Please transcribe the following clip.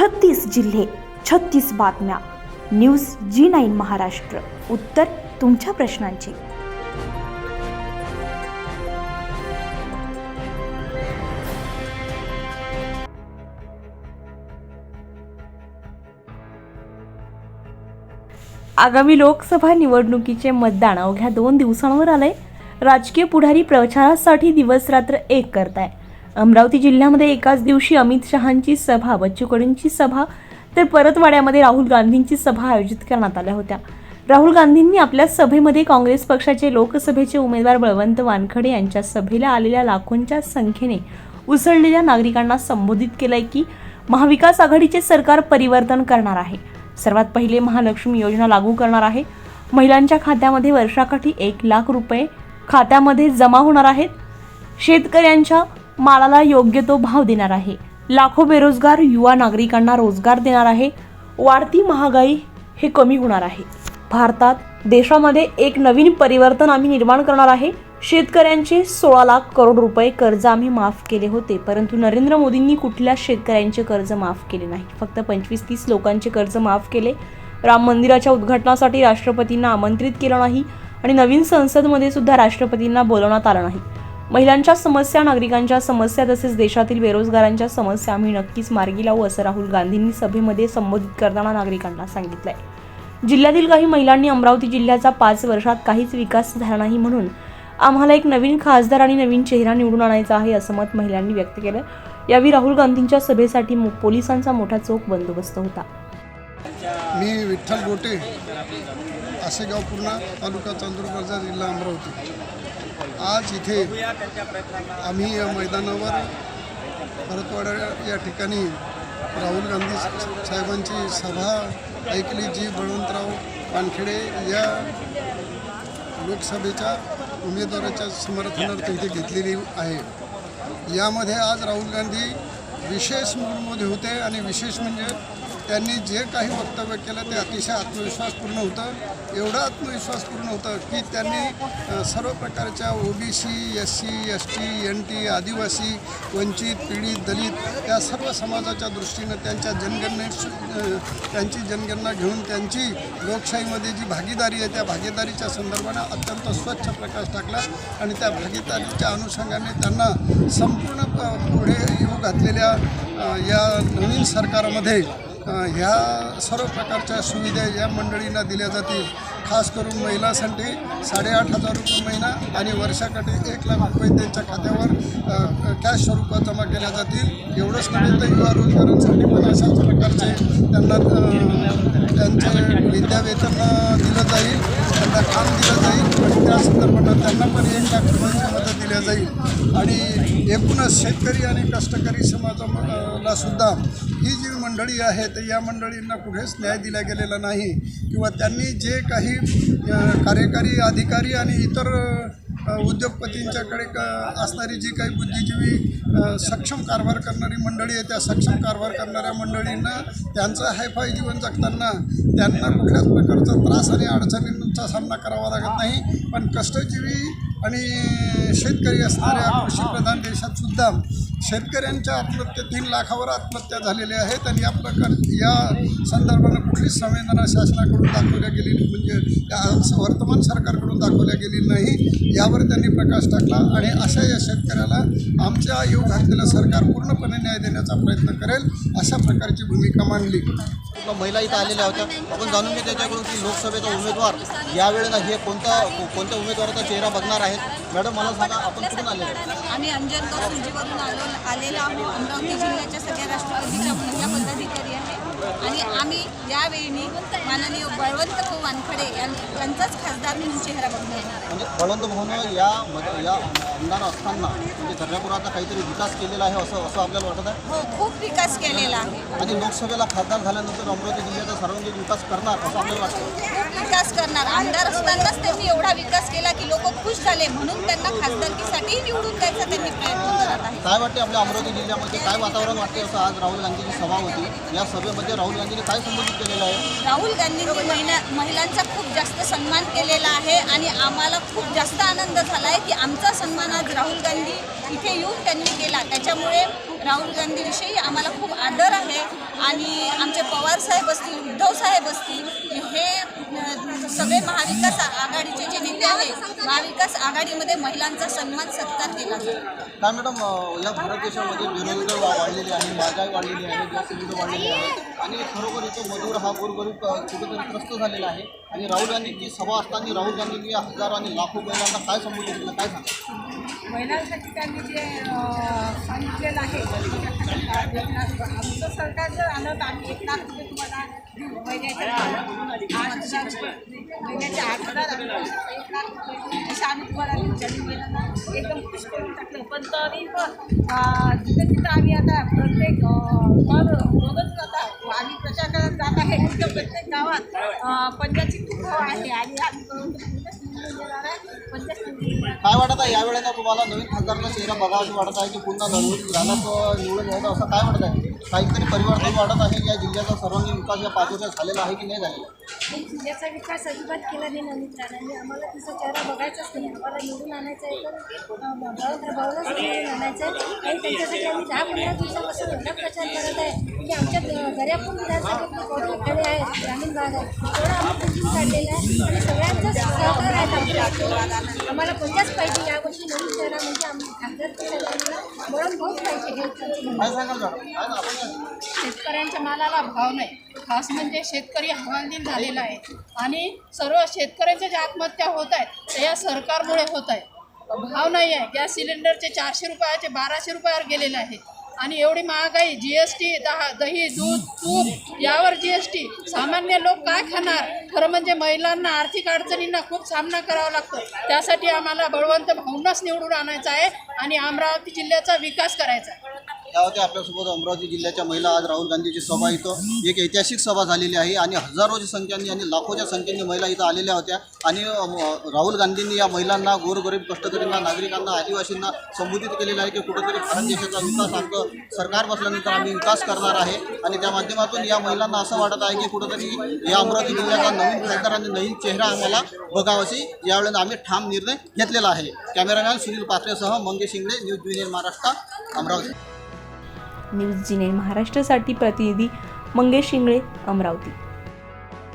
छत्तीस जिल्हे छत्तीस बातम्या. News G nine Maharashtra. उत्तर तुमच्या प्रश्नांची. आगामी लोकसभा निवडणुकीचे मतदान अवघ्या दोन दिवसांवर आलंय. राजकीय पुढारी प्रचारासाठी दिवसरात्र एक करताय. अमरावती जिल्ह्यामध्ये एकाच दिवशी अमित शहांची सभा बच्चू कडूंची सभा तर परतवाड्यामध्ये राहुल गांधींची सभा आयोजित करण्यात आल्या होत्या. राहुल गांधींनी आपल्या सभेमध्ये काँग्रेस पक्षाचे लोकसभेचे उमेदवार बळवंत वानखडे यांच्या सभेला आलेल्या लाखोंच्या संख्येने उसळलेल्या नागरिकांना संबोधित केलंय की महाविकास आघाडीचे सरकार परिवर्तन करणार आहे. सर्वात पहिले महालक्ष्मी योजना लागू करणार आहे. महिलांच्या खात्यामध्ये वर्षाकाठी एक लाख रुपये खात्यामध्ये जमा होणार आहेत. शेतकऱ्यांच्या मालाला योग्य तो भाव देणार आहे. लाखो बेरोजगार युवा नागरिकांना रोजगार देणार आहे. वाढती महागाई हे कमी होणार आहे. भारतात देशामध्ये एक नवीन परिवर्तन आम्ही निर्माण करणार आहे. शेतकऱ्यांचे सोळा लाख करोड रुपये कर्ज आम्ही माफ केले होते परंतु नरेंद्र मोदींनी कुठल्याच शेतकऱ्यांचे कर्ज माफ केले नाही? फक्त पंचवीस तीस लोकांचे कर्ज माफ केले. राम मंदिराच्या उद्घाटनासाठी राष्ट्रपतींना आमंत्रित केलं नाही आणि नवीन संसदमध्ये सुद्धा राष्ट्रपतींना बोलवण्यात आलं नाही. महिलांच्या समस्या नागरिकांच्या समस्या तसेच देशातील बेरोजगारांच्या समस्या आम्ही नक्कीच मार्गी लावू असं राहुल गांधींनी सभेमध्ये संबोधित करताना नागरिकांना सांगितलंय. जिल्ह्यातील काही महिलांनी अमरावती जिल्ह्याचा पाच वर्षात काहीच विकास झाला नाही म्हणून आम्हाला एक नवीन खासदार आणि नवीन चेहरा निवडून आणायचा आहे असं मत महिलांनी व्यक्त केलं. यावेळी राहुल गांधींच्या सभेसाठी पोलिसांचा मोठा चोख बंदोबस्त होता. मी विठ्ठल गोटे आसेगाव पूर्णा तालुका चांदूरबाजार जिल्हा अमरावती. आज इथे आम्ही या मैदानावर परतवाडा या ठिकाणी राहुल गांधी साहेबांची सभा ऐकली जी बळवंतराव वानखेडे या लोकसभेच्या उमेदवाराच्या समर्थनार्थ इथे घेतलेली आहे. यामध्ये आज राहुल गांधी विशेष मूडमध्ये होते आणि विशेष म्हणजे त्यांनी जे काही वक्तव्य केलं ते अतिशय आत्मविश्वासपूर्ण होतं. एवढं आत्मविश्वासपूर्ण होतं की त्यांनी सर्व प्रकारच्या OBC S C S T N T आदिवासी वंचित पीडित दलित या सर्व समाजाच्या दृष्टीनं त्यांच्या जनगणने त्यांची जनगणना घेऊन त्यांची लोकशाहीमध्ये जी भागीदारी आहे त्या भागीदारीच्या संदर्भानं अत्यंत स्वच्छ प्रकाश टाकला आणि त्या भागीदारीच्या अनुषंगाने त्यांना संपूर्ण प- पुढे येऊ घातलेल्या या नवीन सरकारमध्ये ह्या सर्व प्रकारच्या सुविधा या मंडळींना दिल्या जातील. खास करून महिलांसाठी साडेआठ हजार रुपये महिना आणि वर्षाकाठी एक लाख रुपये त्यांच्या खात्यावर कॅश स्वरूपात जमा केल्या जातील. एवढंच नव्हे तर युवा रोजगारांसाठी पण अशाच प्रकारचे त्यांना त्यांचे विद्यावेतन दिलं जाईल. त्यांना काम दिलं जाईल. आणि त्या संदर्भात त्यांना पण एक लाख रुपयांची मदत दिल्या जाईल. आणि एकूणच शेतकरी आणि कष्टकरी समाजाला सुद्धा ही जी मंडळी आहे तर या मंडळींना कुठेच न्याय दिला गेलेला नाही. किंवा त्यांनी जे काही कार्यकारी अधिकारी आणि इतर उद्योगपतींच्याकडे क असणारी जी काही बुद्धिजीवी सक्षम कारभार करणारी मंडळी आहे त्या सक्षम कारभार करणाऱ्या मंडळींना त्यांचं हायफाय जीवन जगताना त्यांना कुठल्याच प्रकारचा त्रास आणि अडचणींचा सामना करावा लागत नाही. पण कष्टजीवी आणि शेतकरी असणाऱ्या कृषीप्रधान देशातसुद्धा शेतकऱ्यांच्या आत्महत्या तीन लाखावर आत्महत्या झालेल्या आहेत आणि या प्रकार या संदर्भानं कुठलीच संवेदना शासनाकडून दाखवल्या गेलेली म्हणजे त्या वर्तमान सरकारकडून दाखवल्या गेली नाही यावर त्यांनी प्रकाश टाकला आणि अशा या शेतकऱ्याला आमच्या येऊ घातलेलं सरकार पूर्णपणे न्याय देण्याचा प्रयत्न करेल अशा प्रकारची भूमिका मांडली. महिला इथं आलेल्या होत्या. आपण जाणून घेऊ त्याच्याकडून की लोकसभेचा उमेदवार यावेळेला हे कोणता कोणत्या उमेदवाराचा चेहरा बघणार आहेत? मॅडम मला सांगा आपण कुठून आलेले आहे? आम्ही अंजनगाव सुजीवरून आलो. आलेलो आहोत. अमरावती जिल्ह्याच्या सगळ्या राष्ट्रवादीच्या यावेळी माननीय बळवंत भाऊ वानखडे यांचाच खासदार म्हणून चेहरा म्हणजे बळवंत भाऊनं या आमदार असताना म्हणजे दर्यापुराचा काहीतरी विकास केलेला आहे असं असं आपल्याला वाटत आहे? हो खूप विकास केलेला आहे. आणि लोकसभेला खासदार झाल्यानंतर अमरावती जिल्ह्याचा सार्वजनिक विकास करणार असं आपल्याला वाटतं? खूप विकास करणार. आमदार असतानाच त्यांनी एवढा विकास केला की लोक खुश झाले म्हणून त्यांना खासदारकीसाठी निवडून द्यायचा त्यांनी प्रयत्न करत आहे. काय वाटते आपल्या अमरावती जिल्ह्यामध्ये? काय वातावरण वाटते असं आज राहुल गांधीची सभा होती? या सभेमध्ये राहुल गांधीने काय संबोधित केलेलं आहे राहुल गांधींनी महिला महिलांचा खूप जास्त सन्मान केलेला आहे आणि आम्हाला खूप जास्त आनंद झाला आहे की आमचा सन्मान आज राहुल गांधी इथे येऊन त्यांनी केला. त्याच्यामुळे राहुल गांधीविषयी आम्हाला खूप आदर आहे आणि आमचे पवार साहेब असतील उद्धव साहेब असतील हे सगळे महाविकास आघाडीचे जे नेते आहेत महाविकास आघाडीमध्ये महिलांचा सन्मान सत्कार केला जातो. काय मॅडम या भारत देशामध्ये बेरोजगार वाढलेली आहे महागाई वाढलेली आहे गॅस सिलेंडर वाढलेले आहे आणि खरोखर इथं मजूर हा गोरगरीब कुठेतरी त्रस्त झालेला आहे. आणि राहुल गांधींची सभा असताना राहुल गांधींनी हजारो आणि लाखो महिलांना काय संबोधित केलं काय सांगा महिलांसाठी त्यांनी जे अं, सांगितलेलं आहे आमचं सरकार जर आलं तर आम्ही एक लाख रुपये तुम्हाला देऊ. महिन्याचे आठ हजार आठ हजार एक लाख रुपये आम्ही तुम्हाला एकदम खुश करून टाकलं. पण तरी पण तिथं तिथं आम्ही आता प्रत्येक घर रोजच जातात आम्ही प्रचार करत जात आहे. तिथं प्रत्येक गावात अं, खूप आहे. आणि आम्ही काय वाटत आहे? यावेळेला तुम्हाला नवीन खासदारचा चेहरा बघावं वाटत आहे की पुन्हा नवीन राहण्यात निवडून यायचं असं काय वाटत आहे? काहीतरी परिवर्तन वाटत आहे या जिल्ह्याचा सर्वांगीण विकास या पाच वर्षात झालेला आहे की नाही झालेला? जिल्ह्याचा विकास अजिबात केला नाही नवीन राणांनी आम्हाला तिचा चेहरा बघायचाच नाही. आम्हाला निवडून आणायचं आहे तर अं, निवडून आणायचं आहे. आणि त्याच्यासाठी आम्ही दहा पंधरा दिवसापासून एवढा प्रचार करत आहे. की आमच्या विधानसभेतले कोणी खेडे आहेत ग्रामीण तेवढं आम्ही काढलेलं आहे. आणि सगळ्यांचं सहकार आहे आमच्या आम्हाला कोणत्याच पाहिजे यावर्षी नवीन म्हणजे आम्ही खासदार पाहिजे हे? शेतकऱ्यांच्या मालाला भाव नाही. खास म्हणजे शेतकरी हवालदिल झालेला आहे. आणि सर्व शेतकऱ्यांच्या ज्या आत्महत्या होत आहेत त्या या सरकारमुळे होत आहे भाव नाही आहे. गॅस सिलेंडरचे चारशे रुपयाचे बाराशे रुपयावर गेलेले आहे. आणि एवढी महागाई जी एस टी दहा दही दूध तूप यावर जी एस टी सामान्य लोक काय खाणार? खरं म्हणजे महिलांना आर्थिक अडचणींना खूप सामना करावा लागतो. त्यासाठी आम्हाला बळवंत भाऊनच निवडून आणायचा आहे आणि अमरावती जिल्ह्याचा विकास करायचा आहे. या होत्या आपल्यासोबत अमरावती जिल्ह्याच्या महिला आज राहुल गांधीची सभा इथं. एक ऐतिहासिक सभा झालेली आहे आणि हजारोच्या संख्येने आणि लाखोच्या संख्येने महिला इथं आलेल्या होत्या. आणि राहुल गांधींनी या महिलांना गोरगरीब कष्टकरींना नागरिकांना आदिवासींना संबोधित केलेलं आहे की कुठंतरी भारत देशाचा विकास आमचं सरकार बसल्यानंतर आम्ही विकास करणार आहे. आणि त्या माध्यमातून या महिलांना असं वाटत आहे की कुठंतरी या अमरावती जिल्ह्याचा नवीन खासदार आणि नवीन चेहरा आम्हाला बघावाशी यावेळेला आम्ही ठाम निर्णय घेतलेला आहे. Cameraman Sunil पात्रेसह Mangesh Shingane news junior Maharashtra Amravati. News जिने महाराष्ट्रासाठी प्रतिनिधी मंगेश शिंगळे अमरावती.